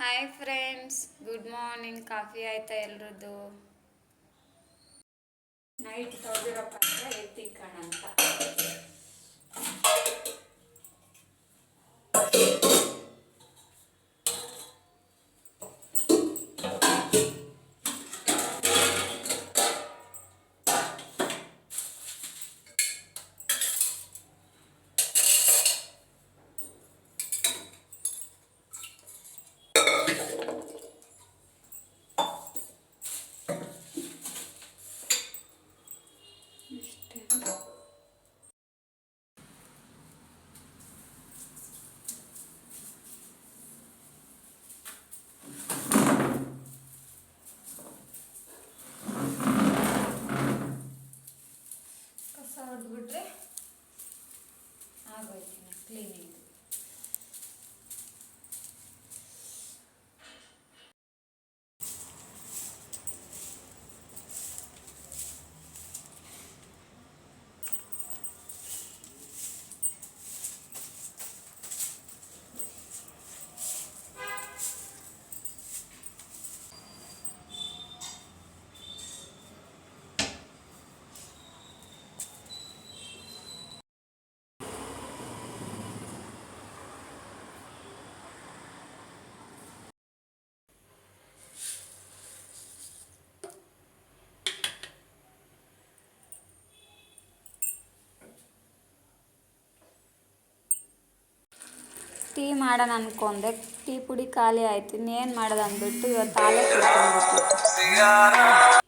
Hi friends good morning coffee ಆಯ್ತಾ ಎಲ್ರದ್ದು? Night ತೊಳೆದಿರೋ ಪಾತ್ರೆ ಎತ್ತಿಕ್ಕಣ ಅಂತ. ಟೀ ಮಾಡೋಣ ಅನ್ಕೊಂಡೆ. ಟೀ ಪುಡಿ ಖಾಲಿ ಆಯ್ತು. ಇನ್ನೇನು ಮಾಡೋದು ಅಂದ್ಬಿಟ್ಟು ಇವತ್ತು ಹಾಲೇ ಕುಡ್ಕೊಂಡ್ಬಿಟ್ಟು